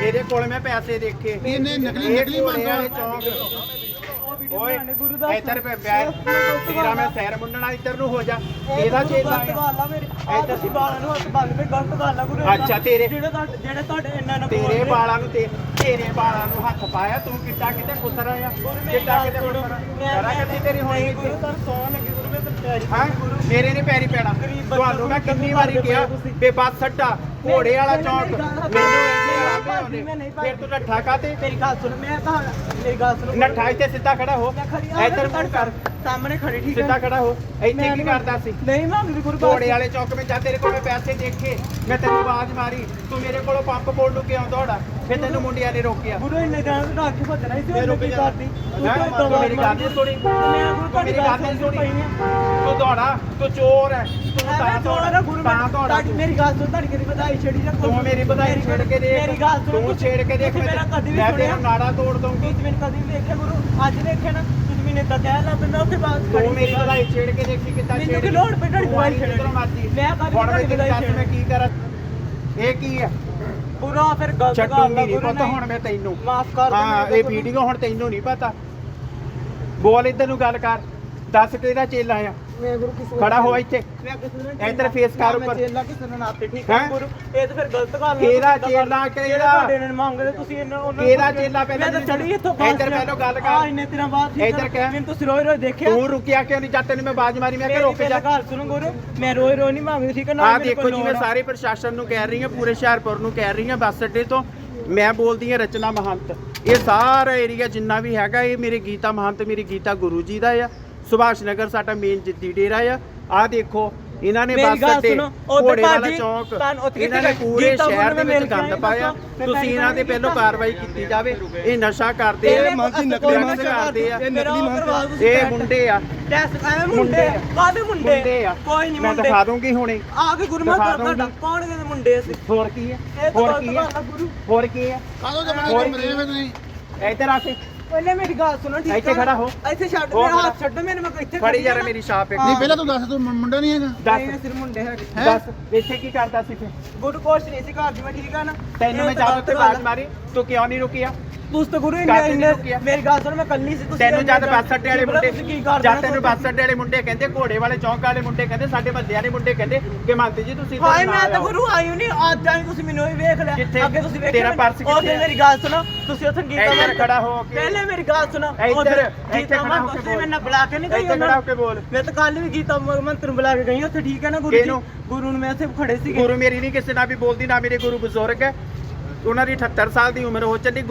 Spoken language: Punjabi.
ਇਹਦੇ ਕੋਲ ਮੈਂ ਪੈਸੇ ਦੇਖੇ ਇਹਨੇ ਨਕਲੀ- ਨਕਲੀ ਚੌਂਕ। ਓਏ ਇੱਧਰ ਪੈ ਬੈਠ ਤੇਰਾ ਮੈਂ ਸੈਰ ਮੁੰਡਣਾ ਇੱਧਰ ਨੂੰ ਹੋ ਜਾ। ਇਹਦਾ ਚੇਲਾ ਆ ਤੁਸੀਂ ਬਾਲਾਂ ਨੂੰ ਹੱਥ ਬੰਨ ਕੇ ਗਲਤ ਗੱਲ ਆ ਗੁਰੂ ਅੱਛਾ, ਤੇਰੇ- ਜਿਹੜੇ ਤੁਹਾਡੇ ਜਿਹੜੇ ਤੁਹਾਡੇ ਇੰਨਾ ਨਾ ਤੇਰੇ ਬਾਲਾਂ ਨੂੰ ਤੇ ਤੇਰੇ ਬਾਲਾਂ ਨੂੰ ਹੱਥ ਪਾਇਆ ਤੂੰ ਕਿੱਦਾਂ ਕਿਤੇ ਕੁਸਰ ਆ ਕਿੱਦਾਂ ਕਿਤੇ ਕਰਾ ਕਰਦੀ ਤੇਰੀ ਹੋਣੀ ਗੁਰੂ ਤਾਂ ਸੌ ਲੱਗੇ ਗੁਰੂ ਮੈਂ ਤਾਂ ਹਾਂ? ਮੇਰੇ ਨੇ ਪੈਰੀ ਪੈਣਾ। ਤੁਹਾਨੂੰ ਮੈਂ ਕਿੰਨੀ ਵਾਰੀ ਕਿਹਾ ਬੇ ਬੱਸ ਅੱਡਾ ਘੋੜੇ ਵਾਲਾ ਚੌਂਕ। ਮੈਨੂੰ ਇੰਨੇ ਆਰਾਮੇ ਆਉਂਦੇ ਫਿਰ ਤੂੰ ਨੱਠਾ ਕਾਤੇ ਮੇਰੀ ਗੱਲ ਸੁਣ ਮੈਂ ਤਾਂ ਮੇਰੀ ਗੱਲ ਸੁਣ। ਨੱਠਾ ਇੱਥੇ ਸਿੱਧਾ ਖੜਾ ਹੋ। ਮੈਂ ਇੱਧਰ ਮੂੰਹ ਕਰ। ਸਾਹਮਣੇ ਖੜੀ ਠੀਕ ਸਿੱਧਾ ਹੈ ਖੜਾ ਹੋ। ਇੱਥੇ ਕੀ ਕਰਦਾ ਸੀ? ਨਹੀਂ ਮੈਂ ਗੁਰੂ ਗੁਰੂ ਘੋੜੇ ਵਾਲੇ ਚੌਕ ਵਿੱਚ ਜਾ ਤੇਰੇ ਕੋਲ ਮੈਂ ਪੈਸੇ ਦੇਖੇ ਮੈਂ ਤੈਨੂੰ ਆਵਾਜ਼ ਮਾਰੀ ਤੂੰ ਮੇਰੇ ਕੋਲੋਂ ਪੰਪ ਕੋਲ ਨੂੰ ਕਿਉਂ ਦੌੜਾ ਫਿਰ ਤੈਨੂੰ ਮੁੰਡਿਆਂ ਨੇ ਰੋਕਿਆ। ਗੁਰੂ ਇੰਨੇ ਜਾਣ ਤੋਂ ਢੱਕ ਭੱਜਣਾ ਸੀ ਰੁਕ ਕੀ। ਕਰਦੀ? ਹੈਂ? ਤੂੰ ਮੇਰੀ ਗੱਲ ਨਹੀਂ ਸੁਣੀ। ਮੈਂ ਗੁਰੂ ਤੂੰ ਮੇਰੀ ਗੱਲ ਨਹੀਂ ਸੁਣੀ। ਤੂੰ ਦੌੜਾ ਤੂੰ ਚੋਰ ਹੈ ਤੂੰ ਤਾਂ ਚੋਰ ਆ ਗੁਰੂ ਤਾਂ ਦੌੜਾ ਤੁਹਾਡੀ ਮੇਰੀ ਗੱਲ ਸੁਣ ਤੁਹਾਡੀ ਕਿਹਦੀ ਵਧਾਈ ਛੜੀ ਰੱਖੋ। ਤੂੰ ਮੇਰੀ ਵਧਾਈ ਛੇੜ ਕੇ ਦੇਖ। ਮੇਰੀ ਗੱਲ ਸੁਣ। ਤੂੰ ਛੇੜ ਕੇ ਦੇਖ ਮੇਰਾ ਕਦੀ ਵੀ ਮੈਂ ਸੁਣਿਆ। ਤੇਰਾ ਨਾੜਾ ਤੋੜ ਦਊਂਗੀ। ਤੁਸੀਂ ਮੈਨੂੰ ਕਦੀ ਵੀ ਦੇਖਿਆ ਗੁਰੂ। ਅੱਜ ਦੇਖਿਆ ਨਾ ਤੁਸੀਂ ਮੈਨੂੰ ਤਾਂ ਕਹਿ ਲਾ ਬੰਦਾ ਉੱਥੇ ਬਾਤ ਤੂੰ ਮੇਰੀ ਵਧਾਈ ਛੇੜ ਕੇ ਦੇਖੀ ਕਿੱਦਾਂ ਮੈਨੂੰ ਛੇੜ ਕੀ ਲੋੜ ਪਈ ਤੁਹਾਡੀ ਵਧਾਈ ਛੇੜਨ ਮੈਂ ਕਾਹਦੀ ਹੁਣ ਮੈਂ ਦੱਸ ਮੈਂ ਕੀ ਕਰਾਂ? ਇਹ ਕੀ ਹੈ ਪੂਰਾ ਫਿਰ ਗਲਤ ਗੱਲ ਆ ਨਹੀਂ ਪਤਾ। ਹੁਣ ਮੈਂ ਤੈਨੂੰ। ਮਾਫ ਕਰ ਹਾਂ ਮੈਨੂੰ ਇਹ। ਵੀਡੀਓ ਹੁਣ ਤੈਨੂੰ ਨਹੀਂ ਪਤਾ। ਬੋਲ ਇੱਧਰ ਨੂੰ ਗੱਲ ਕਰ। ਦੱਸ ਕਿਹੜਾ ਚੇਲਾ ਆ? ਮੈਂ ਗੁਰੂ ਕਿਸੇ ਖੜਾ ਹੋ ਇੱਥੇ ਮੈਂ ਕਿਸੇ ਨੂੰ ਇੱਧਰ face ਕਰ ਉੱਪਰ। ਚੇਲਾ ਕਿਸੇ ਨੂੰ ਨਾਤੇ ਠੀਕ ਹੈ ਹੈਂ? ਗੁਰੂ ਇਹ ਤਾਂ ਫਿਰ ਗਲਤ ਗੱਲ ਆ ਕਿਹੜਾ ਤੁਸੀਂ ਚੇਲਾ, ਕਿਹੜਾ? ਤੁਹਾਡੇ ਨੇ ਮੰਗਦੇ ਤੁਸੀਂ ਇਹਨਾਂ ਉਹਨਾਂ ਨੂੰ ਕਿਹੜਾ ਚੇਲਾ ਪਹਿਲਾਂ ਮੈਂ ਤਾਂ ਮੈਨੂੰ ਚੜੀ ਇੱਥੋਂ ਇੱਧਰ ਪਹਿਲਾਂ ਗੱਲ ਕਰ। ਆ ਇੰਨੇ ਦਿਨਾਂ ਬਾਅਦ ਠੀਕ ਇੱਧਰ? ਕਹਿ। ਮੈਨੂੰ ਤੁਸੀਂ ਰੋਏ ਰੋਏ ਦੇਖਿਆ ਤੂੰ ਰੁਕਿਆ ਕਿਉਂ ਨਹੀਂ ਜਦ ਤੈਨੂੰ ਮੈਂ ਬਾਜ ਮਾਰੀ ਮੈਂ ਕਿ ਮੇਰੀ ਰੁਕ ਜਾ ਗੱਲ ਸੁਣੋ ਗੁਰੂ ਮੈਂ ਰੋਏ ਰੋਏ ਨਹੀਂ ਮੰਗਦੀ ਠੀਕ ਹੈ ਨਾ ਆ ਮੇਰੇ ਦੇਖੋ ਕੋਲ ਜੀ ਲੋੜ ਮੈਂ ਆ। ਸਾਰੇ ਪ੍ਰਸ਼ਾਸਨ ਨੂੰ ਕਹਿ ਰਹੀ ਹਾਂ ਪੂਰੇ ਹੁਸ਼ਿਆਰਪੁਰ ਨੂੰ ਕਹਿ ਰਹੀ ਹਾਂ ਬੱਸ ਅੱਡੇ ਤੋਂ ਮੈਂ ਬੋਲਦੀ ਹਾਂ ਰਚਨਾ ਮਹੰਤ ਇਹ ਸਾਰਾ ਏਰੀਆ ਜਿੰਨਾ ਵੀ ਹੈਗਾ ਇਹ ਮੇਰੇ ਗੀਤਾ ਮਹੰਤ ਮੇਰੀ ਗੀਤਾ ਗੁਰੂ ਜੀ ਦਾ ਆ ਸੁਭਾਸ਼ ਨਗਰ ਸਾਡਾ ਮੇਨ ਜਿੱਦੀ ਡੇਰਾ ਆ ਆ ਦੇਖੋ ਇਹਨਾਂ ਨੇ ਮੇਰੀ ਬੱਸ ਉੱਧਰ ਘੋੜੇ ਵਾਲਾ ਚੌਂਕ ਇਹਨਾਂ ਨੇ ਪੂਰੇ ਸ਼ਹਿਰ ਦੇ ਵਿੱਚ ਗੰਦ ਮੇਰੇ ਪਾਇਆ ਤੁਸੀਂ ਇਹਨਾਂ ਦੇ ਪਹਿਲਾਂ ਕਾਰਵਾਈ ਕੀਤੀ ਜਾਵੇ ਇਹ ਨਸ਼ਾ ਕਰਦੇ ਆ ਇਹ ਮਾਨਸੀ ਨਕਲੀ ਮੰਗਦੇ ਕਰਦੇ ਆ ਇਹ ਨਕਲੀ ਮੰਗਦੇ ਇਹ ਮੁੰਡੇ ਆ ਟੈਸਟ ਐਵੇਂ ਮੁੰਡੇ। ਕਾਦੇ ਮੁੰਡੇ ਕੋਈ ਨਹੀਂ ਮੈਂ ਮੁੰਡੇ ਦਿਖਾ ਦੂੰਗੀ ਹੁਣੇ ਆ ਕੇ ਗੁਰੂ ਮੈਂ ਦਿਖਾ ਤੁਹਾਡਾ। ਕੌਣ ਕਹਿੰਦੇ ਮੁੰਡੇ ਅਸੀਂ ਹੋਰ ਕੀ ਹੈ ਇਹ ਤਾਂ ਹੋਰ ਕੀ ਹੈ ਹੋਰ ਕੀ ਹੈ ਕਾਹਦੋਂ ਜਮਾਨੇ ਰਹੇ ਹੋ ਤੁਸੀਂ ਇੱਧਰ ਆ ਕੇ ਪਹਿਲੇ ਮੇਰੀ ਗੱਲ ਸੁਣੋ ਠੀਕ ਇੱਥੇ ਆ? ਖੜਾ ਹੋ। ਇੱਥੇ ਛੱਡ ਹੋ ਮੇਰਾ। ਹੱਥ ਛੱਡੋ ਮੈਨੂੰ ਮੈਂ ਇੱਥੇ ਫੜੀ ਯਾਰ ਨਾ। ਮੇਰੀ ਛਾਪ ਇੱਕ ਨਹੀਂ ਪਹਿਲਾਂ ਤੂੰ ਦੱਸ ਤੂੰ ਮੁੰਡਾ ਨਹੀਂ ਹੈਗਾ ਦੱਸ ਇਹ ਸਿਰ ਮੁੰਡੇ ਹੈਗੇ ਹੈਂ? ਦੱਸ ਇੱਥੇ ਕੀ ਕਰਦਾ ਸੀ ਫਿਰ ਗੁਰੂ ਕੋਸ਼ ਨਹੀਂ ਸੀ ਘਰ ਦੀ ਮੈਂ ਠੀਕ ਆ ਨਾ ਤੈਨੂੰ ਮੈਂ ਜਦ ਉੱਤੇ ਬਾਜ ਮਾਰੀ ਤੂੰ ਕਿਉਂ ਨਹੀਂ ਰੁਕਿਆ ਤੂੰ ਤਾਂ ਗੁਰੂ ਘਰ ਇੰਨੇ। ਮੇਰੀ ਗੱਲ ਸੁਣ ਮੈਂ ਕੱਲੀ ਸੀ ਤੁਸੀਂ ਤੈਨੂੰ ਜਦ ਬੱਸ ਅੱਡੇ ਵਾਲੇ ਮੁੰਡੇ ਤੁਸੀਂ ਜਦ ਤੈਨੂੰ ਬੱਸ ਅੱਡੇ ਵਾਲੇ ਮੁੰਡੇ ਕਹਿੰਦੇ ਘੋੜੇ ਵਾਲੇ ਚੌਂਕ ਵਾਲੇ ਮੁੰਡੇ ਕਹਿੰਦੇ ਸਾਡੇ ਬੰਦਿਆਂ ਦੇ ਮੁੰਡੇ ਕਹਿੰਦੇ ਕਿ ਮੰਨਤੀ ਜੀ ਤੁਸੀਂ ਹਾਏ ਮੈਂ ਤਾਂ। ਗੁਰੂ ਆਈ ਨਹੀਂ ਅੱਜ ਆਈ ਤੁਸੀਂ ਮੈਨੂੰ ਹੀ ਵੇਖ ਲਿਆ? ਅੱਗੇ ਤੁਸੀਂ ਵੇਖਿਆ ਤੇਰਾ ਪਰਸ ਕਿੱਥੇ? ਮੇਰੀ ਗੱਲ ਸੁਣੋ ਤੁਸੀਂ ਉੱਥੇ ਗੀਤਾ ਮੰਨ- ਖੜਾ ਹੋ ਕੇ। ਪਹਿਲੇ ਮੇਰੀ ਗੱਲ ਸੁਣੋ ਇੱਧਰ, ਇੱਥੇ ਗੀਤਾ ਖੜਾ ਹੋ ਕੇ ਤੁਸੀਂ ਬੋਲ। ਮੈਨੂੰ ਬੁਲਾ ਕੇ ਨਹੀਂ ਗਈ ਇੱਥੇ ਖੜਾ ਹੋ ਕੇ ਬੋਲ ਮੈਂ ਤਾਂ ਕੱਲ ਵੀ ਗੀਤਾ ਮ- ਮੰਤਰ ਨੂੰ ਬੁਲਾ ਕੇ ਗਈ ਉੱਥੇ ਠੀਕ ਹੈ ਨਾ ਗੁਰੂ ਜੀ? ਗੁਰੂ ਨੂੰ ਮੈਂ ਉੱਥੇ ਖੜੇ ਸੀਗੇ ਗੁਰੂ ਮੇਰੀ ਨਹੀਂ ਕਿਸੇ ਨਾਲ ਵੀ ਬੋਲਦੀ ਨਾ ਮੇਰੇ ਗੁਰੂ ਬਜ਼ੁਰਗ ਹੈ ਉਹਨਾਂ ਦੀ 78 ਸਾਲ ਦੀ ਉਮਰ ਹੋ ਚੱਲੀ